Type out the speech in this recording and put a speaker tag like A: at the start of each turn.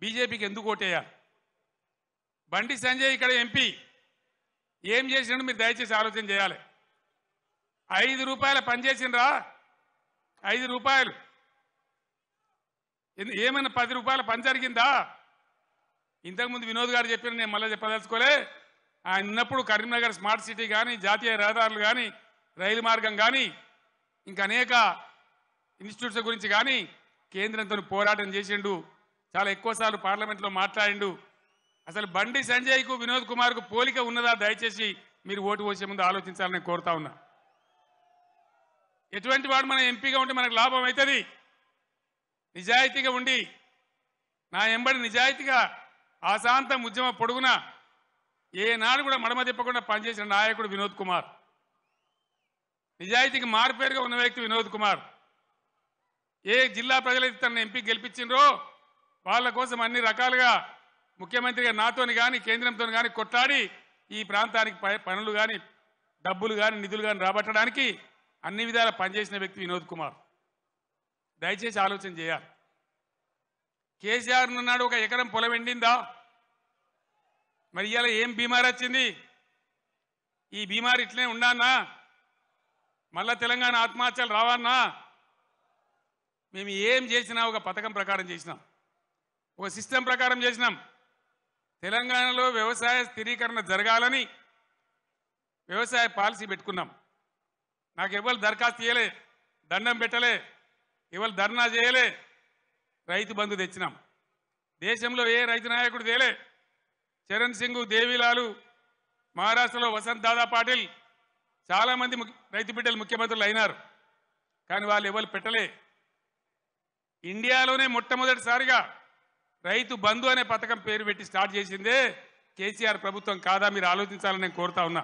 A: బీజేపీకి ఎందుకు ఓటేయాలి? బండి సంజయ్ ఇక్కడ ఎంపీ. ఏం చేసినాడు మీరు దయచేసి ఆలోచన చేయాలి. ఐదు రూపాయల పని చేసిండ్రా? ఐదు రూపాయలు. ఏమైనా పది రూపాయల పని జరిగిందా? ఇంతకుముందు వినోద్ గారు చెప్పిన నేను మళ్ళీ చెప్పదలుచుకోలే. ఆయన ఉన్నప్పుడు కరీంనగర్ స్మార్ట్ సిటీ కానీ జాతీయ రహదారులు కానీ రైలు మార్గం కానీ ఇంకా అనేక ఇన్స్టిట్యూట్స్ గురించి కానీ కేంద్రంతో పోరాటం చేసిండు చాలా ఎక్కువసార్లు పార్లమెంట్లో మాట్లాడిండు. అసలు బండి సంజయ్కు వినోద్ కుమార్కు పోలిక ఉన్నదా? దయచేసి మీరు ఓటు పోసే ముందు ఆలోచించాలని కోరుతా ఉన్నా. ఎటువంటి వాడు మన ఎంపీగా ఉంటే మనకు లాభం అవుతుంది నిజాయితీగా ఉండి నా ఎంబడి నిజాయితీగా ఆశాంతం ఉద్యమ పొడుగున ఏనాడు కూడా మడమ తిప్పకుండా పనిచేసిన నాయకుడు వినోద్ కుమార్. నిజాయితీకి మారుపేరుగా ఉన్న వ్యక్తి వినోద్ కుమార్. ఏ జిల్లా ప్రజలైతే తన ఎంపీ గెలిపించిండ్రో వాళ్ళ కోసం అన్ని రకాలుగా ముఖ్యమంత్రిగా నాతోని కానీ కేంద్రంతో కానీ కొట్లాడి ఈ ప్రాంతానికి పనులు కానీ డబ్బులు కానీ నిధులు కానీ రాబట్టడానికి అన్ని విధాలా పనిచేసిన వ్యక్తి వినోద్ కుమార్. దయచేసి ఆలోచన చేయాలి. కేసీఆర్ ఉన్నాడు ఒక ఎకరం పొలం ఎండిందా? మరి ఇవాళ ఏం బీమారి వచ్చింది? ఈ బీమారి ఇట్లనే ఉండానా మళ్ళా తెలంగాణ ఆత్మహత్యలు రావన్నా మేము ఏం చేసినా ఒక పథకం ప్రకారం చేసినాం. ఒక సిస్టమ్ ప్రకారం చేసినాం. తెలంగాణలో వ్యవసాయ స్థిరీకరణ జరగాలని వ్యవసాయ పాలసీ పెట్టుకున్నాం. నాకు ఎవరు దరఖాస్తు చేయలే దండం పెట్టలే ఎవరు ధర్నా చేయలే రైతు బంధు తెచ్చినాం. దేశంలో ఏ రైతు నాయకుడు తేలే. చరణ్ సింగ్ దేవిలాలు మహారాష్ట్రలో వసంత్ దాదా పాటిల్ చాలా మంది రైతు బిడ్డలు ముఖ్యమంత్రులు అయినారు. కానీ వాళ్ళు ఎవరు పెట్టలే. ఇండియాలోనే మొట్టమొదటిసారిగా రైతు బంధు అనే పథకం పేరు పెట్టి స్టార్ట్ చేసిందే కేసీఆర్ ప్రభుత్వం కాదా మీరు ఆలోచించాలని నేను కోరుతా ఉన్నా.